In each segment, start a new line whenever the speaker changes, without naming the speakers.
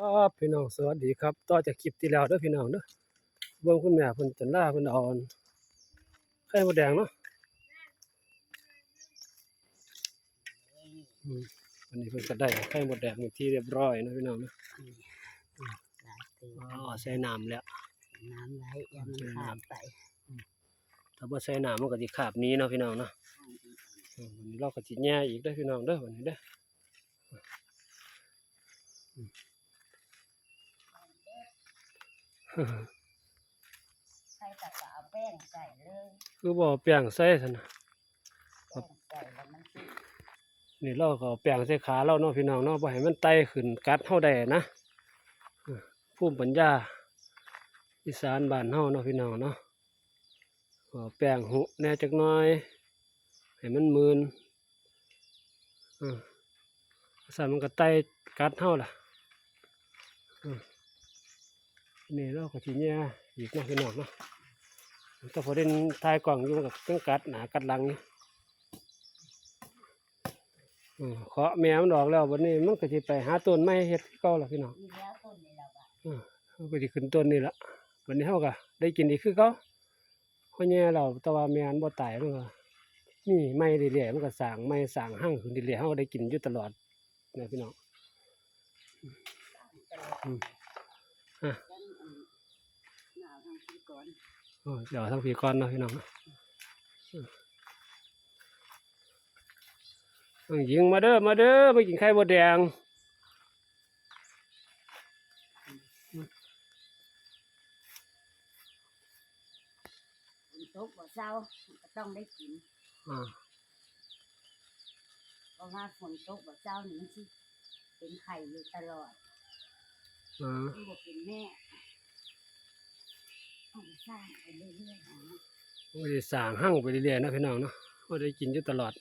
ครับพี่น้องสวัสดีครับต่อจากคลิปที่แล้วเด้อพี่น้องเด้อเบิ่งคุณแม่เพิ่นจันลาเพิ่นเอาอันไข่มดแดงเนาะอืมวันนี้เพิ่นก็ได้ไข่มดแดงเป็นที่เรียบร้อยเนาะพี่น้องเนาะ
หลายตัว
อ๋อใส่น้ำแล้ว
น้ำไหลยังมันข้ามไป
ถ้าบ่ใส่น้ำมันก็สิขาบหนี้เนาะพี่น้องเนาะอืมวันนี้เราก็สิแย่อีกเด้อพี่น้องเด้อวันนี้เด้ออืม
ใส่ตะกะเอาแป้งใส่เลย
คือบ่เอาแป้งใส่ซั่นน่ะ
แป้งใส่แล้วมันสิ
นี่เราก็เอาแป้งใส่ขาเราเนาะพี่น้องเนาะบ่ให้มันไต่ขึ้นกัดเฮาได้นะเออภูมิปัญญาอีสานบ้านเฮาเนาะพี่น้องเนาะเอาแป้งหุแหน่จักหน่อยให้มันมืนเออสั่นมันก็ไต่กัดเฮาล่ะเออ นี่เราก็สิแย่อีกนาะพี่น้องเนาะแต่พอเด่นถ่ายกล่องอยู่มันก็ต้งกัดหนากัดหลังอยู่อืมเคาะแมวมันออกแล้ววันนี้มันก็สิไปหาต้นไม้เฮ็ดเก่าล่ะพี่น้อง
เราบ้า
อืมมันก็สิขึ้นต้นนี่ละวันนี้เฮาก็ได้กินอีกคือเก่าเพราะแย่เราต่ว่าแม่นบ่ตายมันก็มีไม้เรื่ยมันก็สร้างไม้สร้างหั่งขึ้นเรื่ยๆเฮาก็ได้กินอยู่ตลอดนะพี่น้องอืม
จังอันหนาวทั้งที่ก่อน
โอ้ เดี๋ยวทั้งพี่ก่อนเนาะพี่น้องเนาะอืมอืมยิงมาเด้อมาเด้อมากินไข่มดแดง
ฝนตกบ่เช้าก็ต้องได้กิน
อ่า
เพราะว่าฝนตกบ่เช้านี่มันสิเป็นไข่อยู่ตลอด
อ่า
มันบ่เป็นแม่ ต้องสร้างไปเรื่อยๆนะ
ก็ได้สร้างหั่งไปเรื่อยๆนะพี่น้องเนาะก็ได้กินอยู่ตลอด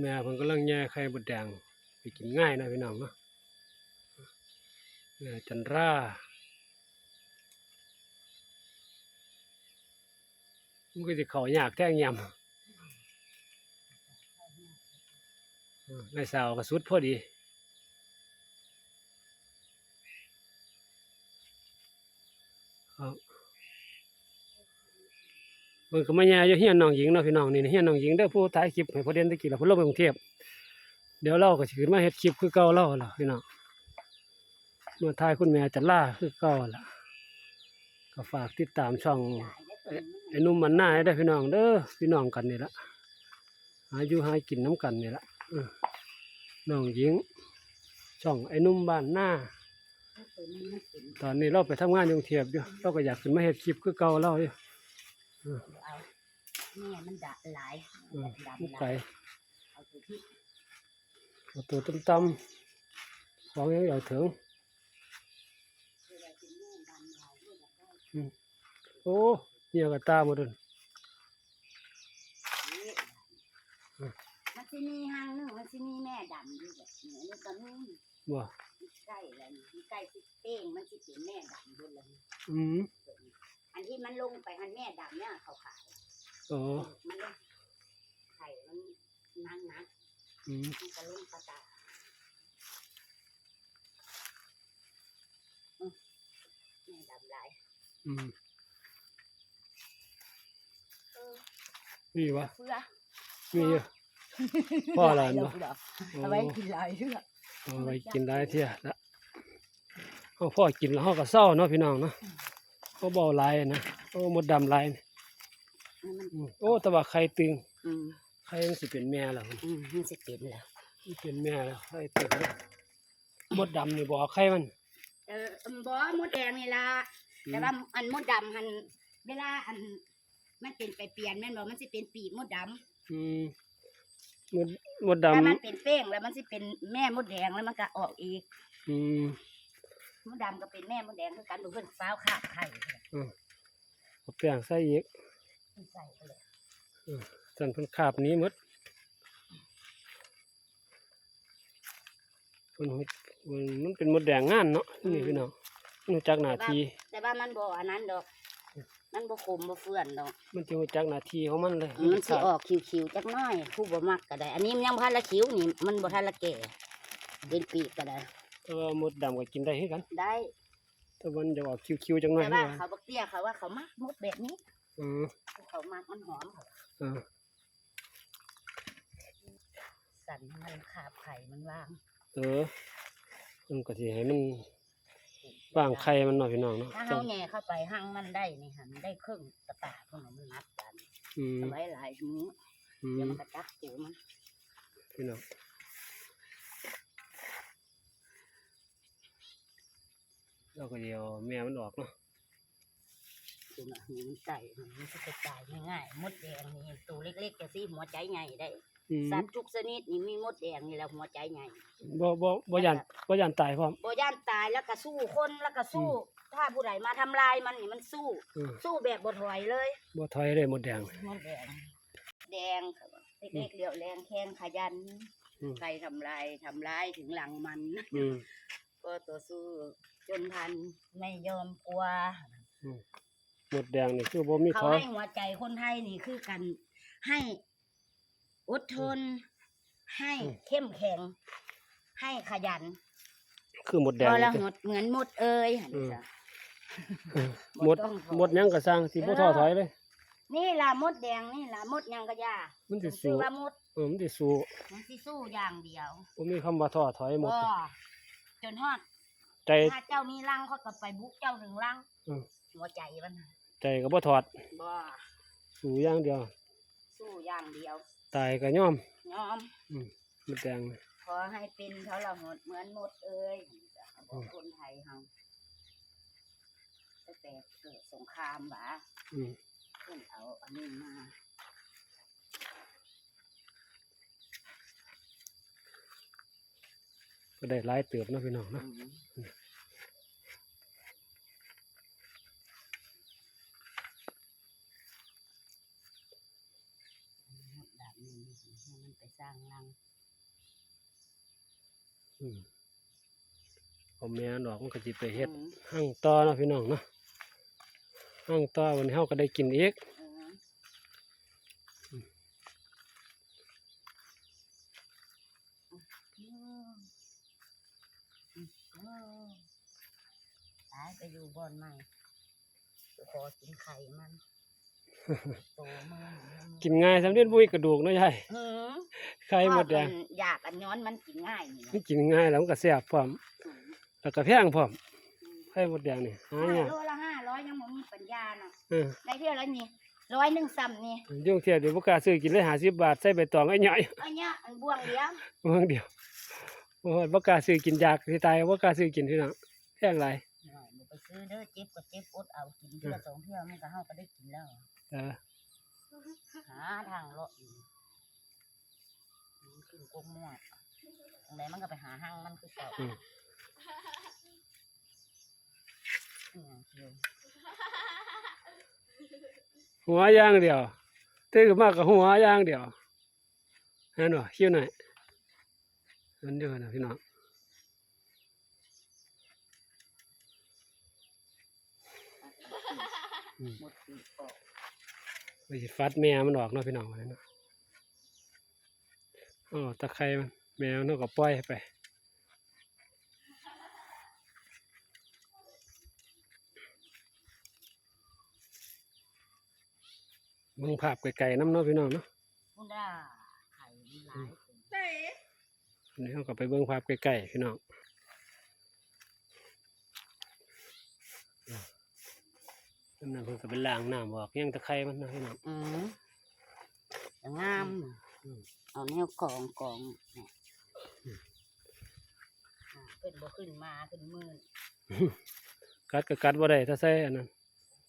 แม่เพิ่นกำลังแย่ไข่บดแดงไปกินง่ายนะพี่น้องเนาะแม่จันรา มันก็สิเข้ายากแท้งยำอืมในสาวก็สุดพอดีครับเพิ่นก็มาแย่อยู่เฮียนน้องหญิงเนาะพี่น้องนี่นะเฮียนน้องหญิงเด้ผู้ถ่ายคลิปให้พอเด่นตะกี้แล้วเพิ่นลงไปกรุงเทพเดี๋ยวเราก็สิขึ้นมาเฮ็ดคลิปคือเก่าเราล่ะพี่น้องมาถ่ายคุณแม่จันลาคือเก่าล่ะก็ฝากติดตามช่อง
ได้อต้นมัน
ไอ้หนุ่มมันหน้าให้ได้พี่น้องเด้อพี่น้องกันนี่ละหาอยู่หากินน้ำกันนี่ละอือน้องหญิง ช่องไอ้หนุ่มบ้านหน้า
ต้นนี้มันเป็น
ตอนนี้เราไปทำงานอยกรุงเทียบอยู่เราก็อยากขึ้นมาเฮ็ดคลิปคือเก่าเราอยู่
เอาแม่มันดะหลาย
อือ
ดำ
ลูก
หลา
ไก่
ยเอาตัวที่
เอาตัวต่ำๆของยังเอาถึง
เวลา เป็นแม่ดำหลายด้วยแบบได้
โอ้เนี่ยก็ตาหมดเลย
มันจะมีห้างหนึงมันจะมีแม่ดำอยู่แบบนี้อันนี้ก็มี
บ่
ใกล้แล้วนี่มีใกล้สิเป้งมันจะเป็นแม่ดำด้วยเลย
อืม
อันที่มันลงไปอันแม่ดำเนี่ยเขาขาย
อ๋อ
มันลงไข่มันนังนัก
อืม
มันก็ลงกระตาอืมแม่ดำหลาย
อืม
เออ
นี่วะ
เพื่อ
มีอยู่พ่อหลาน
เร
บ่
เรเอาไว้กินหลายเพื่อ
เอาไว้กินได้เที่ยละเอาพ่อกินแล้วเขาก็เศร้าเนาะพี่น้องเนาะเขาเบาหลายนะโอ้มดดำหลายนี่
มัน
อืมโอ้แต่ว่าไข่ตึง
อืม
ไข่มันสิเป็นแม่แล้วมัน
อืมมันจะเป็นแล้ว
เป็นแม่แล้วไข่ตึงแล้วมดดำนี่บ่เอาไข่มัน
เอออันบ่มดแดงนี่ล่ะแต่ว่าอันมดดำหันเวลาอัน มันเป็นไปเปลี่ยนแม่นบ่มันสิเป็นปีกมดดำ
อืมมดมด
ถ้า
ดำ
มันเป็นเป้งแล้วมันสิเป็นแม่มดแดงแล้วมันก็ออกอีก
อืม
มดดำก็เป็นแม่มดแดงคือกันดูเพิ่นฟ้าวขาบไข่
เอาแป้งใส่อีก
ใส่ไปเลย
สันเพิ่นขาบหนี้หมดเพิ่นเพิ่นมันเป็นมดแดงงานเนาะนี่พี่น้องรู้จักหน้าที่
แต่ว่ามันบ่อันนั้นดอก มันบ่คมบ่เฟื่อนดอก
มันสิรู้จักหน้าที่ของมันเลย
มันสิออกคิวๆจักหน้อยผู้บ่มักก็ได้ อันนี้มันยังบ่ทันละคิวนี่มันบ่ทันละแก่เป็นปีกก็ได้
แต่ว่ามดดำก็กินได้คือกัน
ได้
แต่มันจะออกคิวๆจังหน่อย
แต่
คือ
ว่า
ว่า
เขาบักเตี้ยเขาว่าเขามักมดแบบนี้
อืม
เขามักมันหอม
เออ
สั่นให้มันขาบไข่มันว่าง
เออมันก็สิให้มัน วางไข่มันเนาะพี่น้องเนาะ
ถ้าเฮาแหน่เข้าไปหั่งมันได้นี่หั่นได้ครึ่งตะตาพวกนั้นมันนับกัน
อืม
เอาไว้หลายมื้อ
อื
เดี๋ยว
ม
มันก็จักตูมัน
พี่น้องเราก็เดียวแม่มันออกเนาะ
ตูน่ะนี่มันไก่มันสิกระจายง่ายๆมดแดงนี่ตัวเล็กๆจะสิหัวใจใหญ่ได้
อืม
สัตว์ทุกชนิดนี่มีมดแดงนี่แหละหัวใจใหญ่
บ่บ่บ่ยันบ่ยันตายพร้อม
บ่ย่านตายแล้วก็สู้คนแล้วก็สู้ ถ้าผู้ใดมาทำลายมันนี่มันสู้
อืม
สู้แบบบ่ถอยเลย
บ่ถอยเลยหมดแดง
มดแดง แดงครับเล็กๆเรียวแรงแข็งขยัน
อืม
ใครทำลายทำลายถึงหลังมัน
อืม
ก็ต่อสู้จนพันไม่ยอมกลัว
หมดแดงนี่คือบ่มี
เขา
ถอย
ให้หัวใจคนไทยนี่คือกัน ให้อดทน ให้เข้มแข็ง ให้ขยัน
คือหมดแดง
พอละ
นี่
หมดเหมือนหมดเอ่ยหั่น
อืม
จ้ะ
เออหมด
ต้องถอย
หมดหยังก็สร้างสิบ่ท้อถอยเลย
นี่ล่ะมดแดงนี่ล่ะมดยังกะยา
มันสิ
ชื่
สู้
อว่ามด
เออมันสิสู้
มันสิสู้อย่างเดียว
บ่มีคำว่าท้อถอยหมด
ก็จนฮอด
ใจ
ถ้าเจ้ามีรังเขาก็ไปบุกเจ้าถึงรัง
อืม
หัวใจมันน่ะ
ใจก็บ่ถอด
บ่
สู้อย่างเดียว
สู้อย่างเดียว
ตายก็ยอม
ยอม
อืมหมดแดงนี่
ขอให้เป็นเขาละหมดเหมือนหมดเอ่ยบอกคนไทยเฮาตั้งแต่เกิดสงครามหวะ
อืม
เพิ่นเอาอันนี้มา
ก็ได้หลายเติบเนาะพี่น้อง
อื
เนาะ
มแบบนี้ให้มันไปสร้างรัง
อืมเอาแม่นออกมันก็สิไปเฮ็ด
อืม
หั่งต่อเนาะพี่น้องเนาะหั่งต่อวันนี้เฮาก็ได้กินอีก
เอออืมอืมอืมตายไปอยู่บ่อนใหม่จะขอกินไข่มันโตมือมัน
กินง่ายสำเร็จบ่มีกระดูกเนาะยาย
หือ
ไข่หมดแดง
ชอบมันอยากอันย้อนมันกินง่ายนี่
มันกินง่ายแล้วมันก็แซ่บพร้อม
อืม
แล้วก็แพงพร้อมไข่หมดแดงนี่หา
ห้ายา
ก
โลละห้าร้อยยังบ่มีปัญญาเนาะ
เออ
ได้เท่าไรนี่ร้อยหนึ่งซ้ำนี่
ยุ่งเที่ยวเดี๋ยวบ่กล้าซื้อกินเลย50บาทใส่ใบตองไอ้ใหญ่
อันเนี้ยอันบ่วงเดียว
เมืองเดียวโอ้ยบ่กล้าซื้อกินยากสิตายบ่กล้าซื้อกินพี่น้องแพงหลาย
หน่อยบ่ไปซื้อเด้อเจ็บก็เจ็บอดเอากินเทื่อสองเทื่อมันก็เฮาก็ได้กินแล้ว
เออ
หาทางเลาะอยู่มันขึ้นกงมั่วตรงไหนมันก็ไปหาห้างมันคือเก่า
อืม
อืมเดี๋ยว
หัวย่างเดียวตื่นมาก็หัวย่างเดียวนั่นบ่คิวหน่อยมันเดียวนะพี่น้อง
มดปีกออก
ไปฟัดแม่มันออกเนาะพี่น้องว่าเนาะอ๋อตะไคร้มันแมวมันก็ปล่อยไป เบิ่งภาพไกลๆน้ำเนาะพี่น้องเนาะ
พุ่นด่าไข่มันหลายตัว
อันนี้เราก็ไปเบิ่งภาพใกล้ๆพี่น้องอันนั้นเพิ่นก็ไปล้างน้ำออกยังตะไคร้มันเนาะพี่น้อง
อืมแต่งาม
อืม
เอาแนวกองกองเนี่ยอ่าขึ้นบ่ขึ้นมาขึ้นมือ
กัดก็กัดบ่ได้ถ้าใส่อันนั้น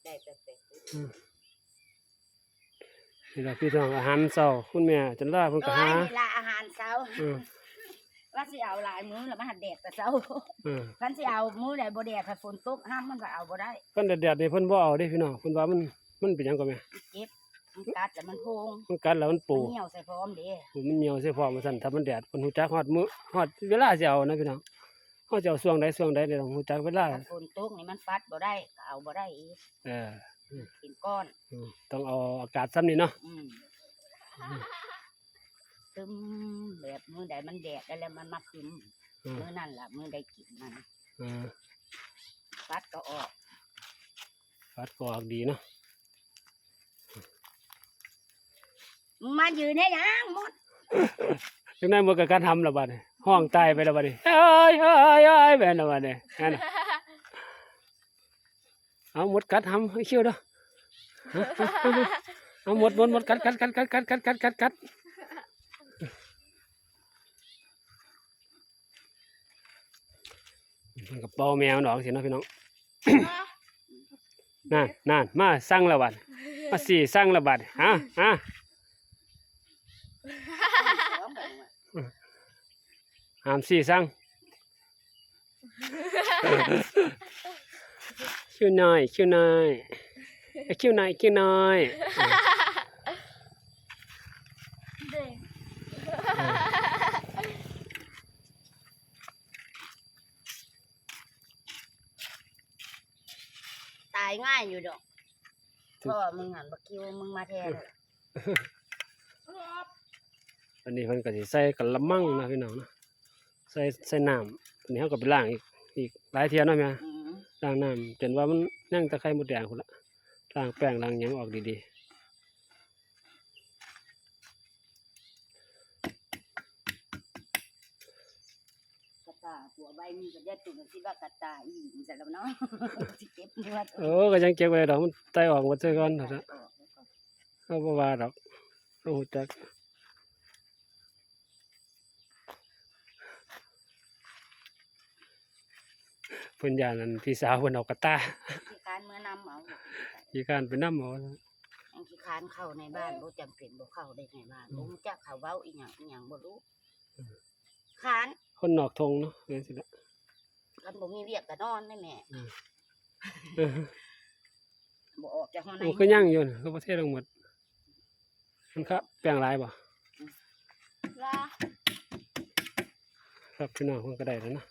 ได้แปล ก
นี่ล่ะพี่น้องอาหารเช้าคุณแม่จันลาเพิ่น
ๆ
ก็
น้อ
หาย
นี่ละอาหารเช้า
เออ
ว่าสิเอาหลายมื้อแล้วมาหัดแดดแต่เช้า
เออ
คันสิเอามื้อใดบ่แดดถ้าฝนตกห้ามมันก็เอาบ่ได้
คันแดดๆนี่เพิ่นบ่เอาเด้พี่น้องเพิ่นว่ามันมันเป็นหยังก็แม่
มันเจ็บมันกัดแล้วมันโพง
มันกัดแล้วมัน
มั
ปู
นเหี่ยวใส่พร้อมเด้
ปูมันเหี่ยวใส่พร้อมว่าซั่นถ้ามันแดดเพิ่นฮู้จักฮอดมื้อฮอดเวลาสิเอานะพี่น้องเฮาจะเอาช่วงใดช่วงใดได้ต้องรู้จักเวลา
ถ้าฝนตกนี่มันปัดบ่ได้ก็เอาบ่ได้อีก
เออ
เป็นก้อน
อืมต้องเอาอากาศซ้ำนี่เนาะ
อืมซึมแบบมือใดมันแดดได้แล้วมันมาคึม
อืม
มือนั่นล่ะมือใดกินมัน
เออ
ปัดก็ออก
ฟัดก็ออกดีเนาะ
มึงมายืนให้ยังหมด
จังนั้นบ่ก็การทำละบัดนี้ห้องตายไปละบัดนี้เอ้ยเอ้ยเอ้ยแม่นละบัดนี้นั่นน่ะ เอาหมดกัดทำให้เขี้ยวเด้อฮะฮะฮะเอาหมดหมดหมดกัดกัดกัดกัดกัดกัดกัดกัดกัดมันกับเป่าแมวดอกสิเนาะพี่น้องนั่นนั่นมาสั่งละบัดมาสี่สั่งละบัดฮะฮะหามสี่สั่ง คิวน้อยคิวน้อยเอ้ยคิวน้อยคิวน้อย
ตายง่ายอยู่ดอกเพราะว่ามึงหันบักคิวมึงมาแทน
อันนี้เพิ่นก็สิใส่กะละมังนะพี่น้องนะใส่ใส่น้ำอันนี้เฮาก็ไปล้างอีกอีกหลายเที่ยเนาะแม่
อืม
ล้างน้ำจนว่ามันยังตะไคร้หมดแดงพุ่นละล้างแป้งล้างหยังออกดี
กระตาหัวใบมีก็ได้ตุ่นคิดว่ากระตาอีหญิงแต่แล้วเนาะสิเก็บเนื้อ
ๆเออก็ยังเก็บไว้ดอกมันไตออกหมดซะก่อนเถอะ
อ
นะ
อกแล้วก็
เอาบ่ว่าดอกเอาฮู้จัก พิ่นย่านนั้นพี่สาวเพิ่นเอากระตา
ขี้คร้านเมื่อนำเอา
ที่การไปนำเอา
อังขี้คร้านเข้าในบ้านบ่จำเป็นบ่เข้าได้ในบ้านบ่รู้จักเขาเว้าอีหยังอีหยังบ่รู้คร้าน
คนนอกทงเนาะจังซี่ละ
กันบ่มีเวียกก็นอนได้แม่
เออ
บ่ออกจากห้องใน
โอ้ก็ยังอยู่นะก็ประเทศทั้งหมดมันครับแปลงหลายบ่
ลา
ครับพี่น้องมันก็ได้แล้วนะ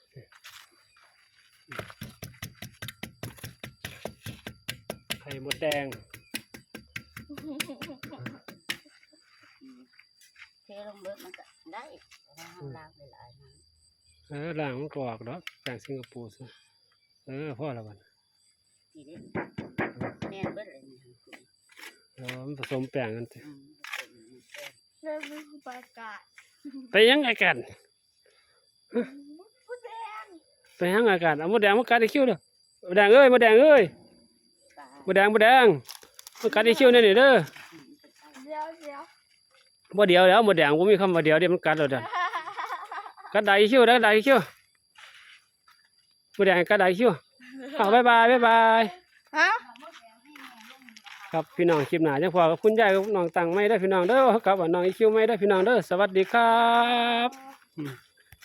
ไข่มดแดง
เทลงเบิดมันก็ได้เพราะว่าห้ามล้างหลายๆน้ำ
เออล่างมันก็ออกดอกแปลงสิงคโปร์ซะเออพ่อและบัด
ทีนี้แม่นเบิดเลยนี่
เออมันผสมแป้งกันสิ
อืมเป็นอย่างนี้แป้ง
เริ่มมีประกาศ
ไปยังไงกัน
ผู้แดง
ไปยังไงกันเอามดแดงมากัดอีคิวเด้อมดแดงเอ้ยมดแดงเอ้ย
ปลาม
ดแดงมดแดงมากัดอีคิวนี่นี่เด้อ
อืมเป็นปลา
เดี๋ยวเดี๋ยว
บ่เดียวแล้วมดแดงบ่มีคำว่าเดียวเดี๋ยวมันกัดแล้วเด้อกัดได้อีคิวเด้อกัดได้อีคิวมดแดงกัดได้อีคิวเอาบ๊ายบายบ๊ายบาย
ฮะ
ครับพี่น้องคลิปหน้าจังพอกับคุณยายกับน้องตังไม่ได้อพี่น้องเด้อครับว่าน้องอีคิวไม่ได้อพี่น้องเด้อสวัสดีครับอืม